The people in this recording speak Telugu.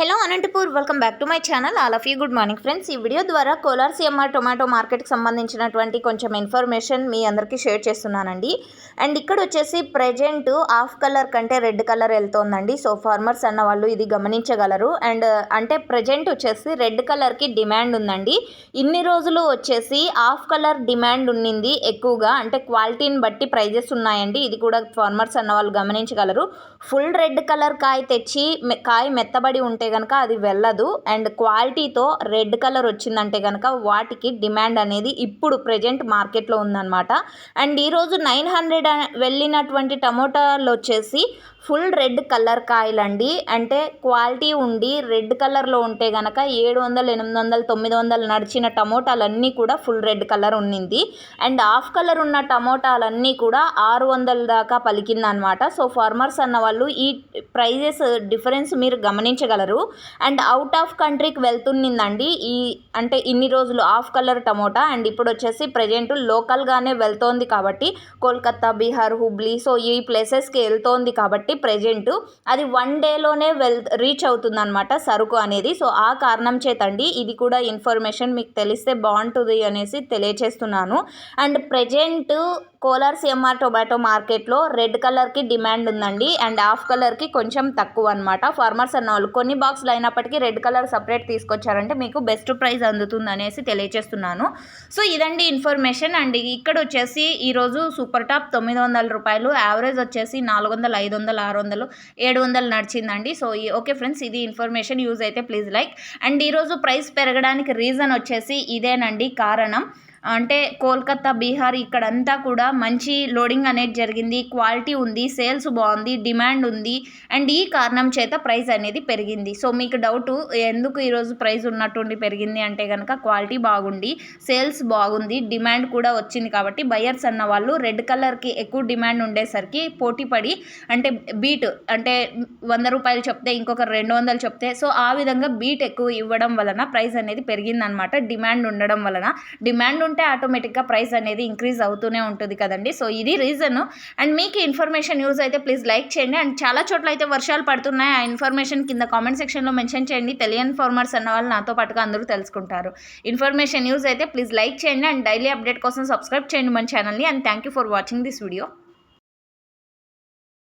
Hello Anantapur welcome back to my channel all of you good morning friends ఈ వీడియో ద్వారా కోలార్ సిఎంఆర్ టొమాటో మార్కెట్కి సంబంధించినటువంటి కొంచెం ఇన్ఫర్మేషన్ మీ అందరికీ షేర్ చేస్తున్నానండి. అండ్ ఇక్కడ వచ్చేసి ప్రజెంట్ ఆఫ్ కలర్ కంటే రెడ్ కలర్ వెళ్తోందండి. సో ఫార్మర్స్ అన్న వాళ్ళు ఇది గమనించగలరు. అండ్ uh, అంటే ప్రజెంట్ వచ్చేసి రెడ్ కలర్కి డిమాండ్ ఉందండి. ఇన్ని రోజులు వచ్చేసి ఆఫ్ కలర్ డిమాండ్ ఉన్నింది ఎక్కువగా. అంటే క్వాలిటీని బట్టి ప్రైజెస్ ఉన్నాయండి. ఇది కూడా ఫార్మర్స్ అన్న వాళ్ళు గమనించగలరు. ఫుల్ రెడ్ కలర్ కాయ తెచ్చి కాయ మెత్తబడి ఉంటే కనుక అది వెళ్ళదు. అండ్ క్వాలిటీతో రెడ్ కలర్ వచ్చిందంటే కనుక వాటికి డిమాండ్ అనేది ఇప్పుడు ప్రజెంట్ మార్కెట్లో ఉందన్నమాట. అండ్ ఈరోజు నైన్ హండ్రెడ్ వెళ్ళినటువంటి టమోటాలు వచ్చేసి ఫుల్ రెడ్ కలర్ కాయలండి. అంటే క్వాలిటీ ఉండి రెడ్ కలర్లో ఉంటే కనుక ఏడు వందలు ఎనిమిది వందలు తొమ్మిది వందలు నడిచిన టమోటాలన్నీ కూడా ఫుల్ రెడ్ కలర్ ఉన్నింది. అండ్ ఆఫ్ కలర్ ఉన్న టమోటాలన్నీ కూడా ఆరు వందల దాకా పలికిందనమాట. సో ఫార్మర్స్ అన్న వాళ్ళు ఈ ప్రైజెస్ డిఫరెన్స్ మీరు గమనించగలరు. అండ్ అవుట్ ఆఫ్ కంట్రీకి వెళ్తున్నిందండి ఈ అంటే ఇన్ని రోజులు ఆఫ్ కలర్ టమోటా. అండ్ ఇప్పుడు వచ్చేసి ప్రజెంట్ లోకల్గానే వెళ్తోంది కాబట్టి కోల్కత్తా బీహార్ హుబ్లీ. సో ఈ ప్లేసెస్కి వెళ్తోంది కాబట్టి ప్రజెంట్ అది వన్ డేలోనే వెల్ రీచ్ అవుతుందన్నమాట సరుకు అనేది. సో ఆ కారణం చేతండి ఇది కూడా ఇన్ఫర్మేషన్ మీకు తెలిస్తే బాగుంటుంది అనేసి తెలియచేస్తున్నాను. And present Kolar CMR tomato మార్కెట్లో రెడ్ కలర్కి డిమాండ్ ఉందండి. అండ్ ఆఫ్ కలర్కి కొంచెం తక్కువ అనమాట ఫార్మర్స్ అన్న వాళ్ళు కొన్ని బాక్సులు అయినప్పటికీ రెడ్ కలర్ సపరేట్ తీసుకొచ్చారంటే మీకు బెస్ట్ ప్రైస్ అందుతుంది అనేసి తెలియచేస్తున్నాను. సో ఇదండి ఇన్ఫర్మేషన్. అండ్ ఇక్కడ వచ్చేసి ఈరోజు సూపర్ టాప్ తొమ్మిది వందల రూపాయలు యావరేజ్ వచ్చేసి నాలుగు వందలు ఐదు వందలు ఆరు వందలు ఏడు వందలు నడిచిందండి. సో ఈ- ఓకే ఫ్రెండ్స్ ఇది ఇన్ఫర్మేషన్. యూజ్ అయితే ప్లీజ్ లైక్. అండ్ ఈరోజు ప్రైస్ పెరగడానికి రీజన్ వచ్చేసి ఇదేనండి కారణం. అంటే కోల్కత్తా బీహార్ ఇక్కడంతా కూడా మంచి లోడింగ్ అనేది జరిగింది. క్వాలిటీ ఉంది సేల్స్ బాగుంది డిమాండ్ ఉంది అండ్ ఈ కారణం చేత ప్రైస్ అనేది పెరిగింది. సో మీకు డౌట్ ఎందుకు ఈరోజు ప్రైస్ ఉన్నట్టుండి పెరిగింది అంటే కనుక క్వాలిటీ బాగుండి సేల్స్ బాగుంది డిమాండ్ కూడా వచ్చింది కాబట్టి బయర్స్ అన్న వాళ్ళు రెడ్ కలర్కి ఎక్కువ డిమాండ్ ఉండేసరికి పోటీ పడి అంటే బీట్ అంటే వంద రూపాయలు చెప్తే ఇంకొక రెండు వందలు చెప్తే సో ఆ విధంగా బీట్ ఎక్కువ ఇవ్వడం వలన ప్రైస్ అనేది పెరిగిందనమాట డిమాండ్ ఉండడం వలన. డిమాండ్ ఉంటే ఆటోమేటిక్గా ప్రైస్ అనేది ఇంక్రీజ్ అవుతూనే ఉంటుంది కదండి. సో ఇది రీజన్. అండ్ మీకు ఇన్ఫర్మేషన్ యూజ్ అయితే ప్లీజ్ లైక్ చేయండి. అండ్ చాలా చోట్ల అయితే వర్షాలు పడుతున్నాయి. ఆ ఇన్ఫర్మేషన్ కింద కామెంట్ సెక్షన్లో మెన్షన్ చేయండి. తెలియని ఫార్మర్స్ అన్న వాళ్ళు నాతో పాటుగా అందరూ తెలుసుకుంటారు. ఇన్ఫర్మేషన్ యూజ్ అయితే ప్లీజ్ లైక్ చేయండి. అండ్ డైలీ అప్డేట్ కోసం సబ్స్క్రైబ్ చేయండి మన ఛానల్ని. And thank you for watching this video.